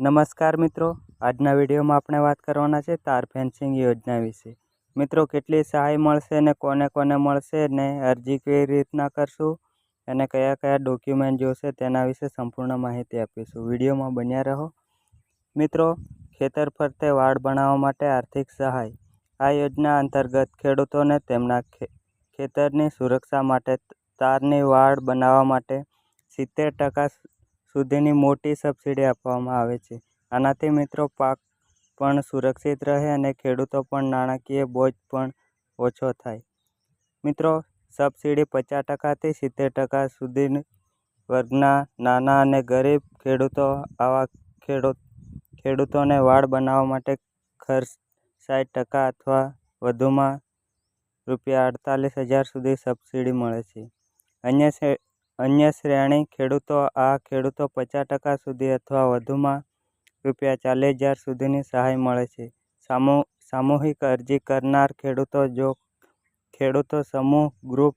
નમસ્કાર મિત્રો. આજના વિડીયોમાં આપણે વાત કરવાના છે તાર ફેન્સિંગ યોજના વિશે. મિત્રો, કેટલી સહાય મળશે ને કોને કોને મળશે ને અરજી કેવી રીતના કરશું અને કયા કયા ડોક્યુમેન્ટ જોશે તેના વિશે સંપૂર્ણ માહિતી આપીશું. વિડીયોમાં બન્યા રહો. મિત્રો, ખેતર ફરતે વાડ બનાવવા માટે આર્થિક સહાય. આ યોજના અંતર્ગત ખેડૂતોને તેમના ખેતરની સુરક્ષા માટે તારની વાડ બનાવવા માટે સિત્તેર ટકા સુધીની મોટી સબસિડી આપવામાં આવે છે. આનાથી મિત્રો પાક પણ સુરક્ષિત રહે અને ખેડૂતો પણ નાણાકીય બોજ પણ ઓછો થાય. મિત્રો, સબસિડી પચાસ ટકાથી સિત્તેર ટકા સુધી વર્ગના નાના અને ગરીબ ખેડૂતો આવા ખેડૂત ખેડૂતોને વાડ બનાવવા માટે ખર્ચ સાઠ ટકા અથવા વધુમાં રૂપિયા અડતાલીસ હજાર સુધી સબસિડી મળે છે. અન્ય અન્ય શ્રેણી ખેડૂતો આ ખેડૂતો પચાસ ટકા સુધી અથવા વધુમાં રૂપિયા ચાલીસ હજાર સુધીની સહાય મળે છે. સામૂ, સામૂહિક અરજી કરનાર ખેડૂતો જો ખેડૂતો સમૂહ, ગ્રુપ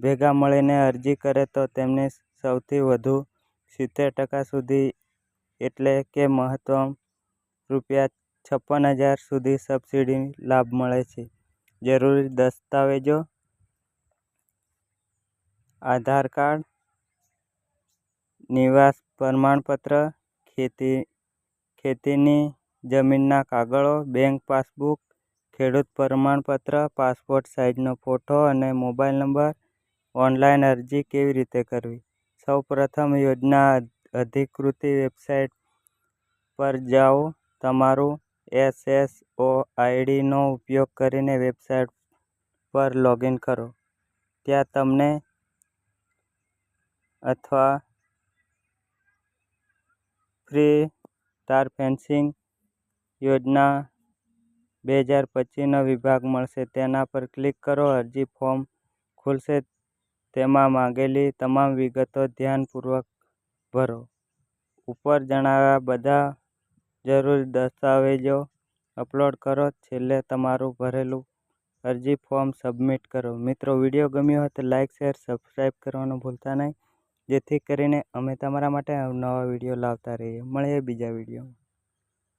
ભેગા મળીને અરજી કરે તો તેમને સૌથી વધુ સિત્તેર ટકા સુધી એટલે કે મહત્તમ રૂપિયા છપ્પન હજાર સુધી સબસિડી લાભ મળે છે. જરૂરી દસ્તાવેજો, આધાર કાર્ડ નિવાસ પ્રમાણપત્ર, ખેતી, ખેતીની જમીનના કાગળો, બેંક પાસબુક, ખેડૂત પ્રમાણપત્ર, પાસપોર્ટ સાઇઝનો ફોટો અને મોબાઈલ નંબર. ઓનલાઈન અરજી કેવી રીતે કરવી? સૌપ્રથમ યોજના અધિકૃત વેબસાઇટ પર જાઓ. તમારું એસએસઓ આઈડીનો ઉપયોગ કરીને વેબસાઇટ પર લોગિન કરો. ત્યાં તમને અથવા ફ્રી તાર ફેન્સિંગ યોજના બે હજાર પચીસનો વિભાગ મળશે. તેના પર ક્લિક કરો. અરજી ફોર્મ ખુલશે. તેમાં માંગેલી તમામ વિગતો ધ્યાનપૂર્વક ભરો. ઉપર જણાવ્યા બધા જરૂરી દસ્તાવેજો અપલોડ કરો. છેલ્લે તમારું ભરેલું અરજી ફોર્મ સબમિટ કરો. મિત્રો, વીડિયો ગમ્યો હોય તો લાઇક શેર, સબસ્ક્રાઈબ કરવાનું ભૂલતા નહીં. જેથી કરીને અમે તમારા માટે નવા વીડિયો લાવતા રહીએ. મળીએ બીજા વિડીયોમાં.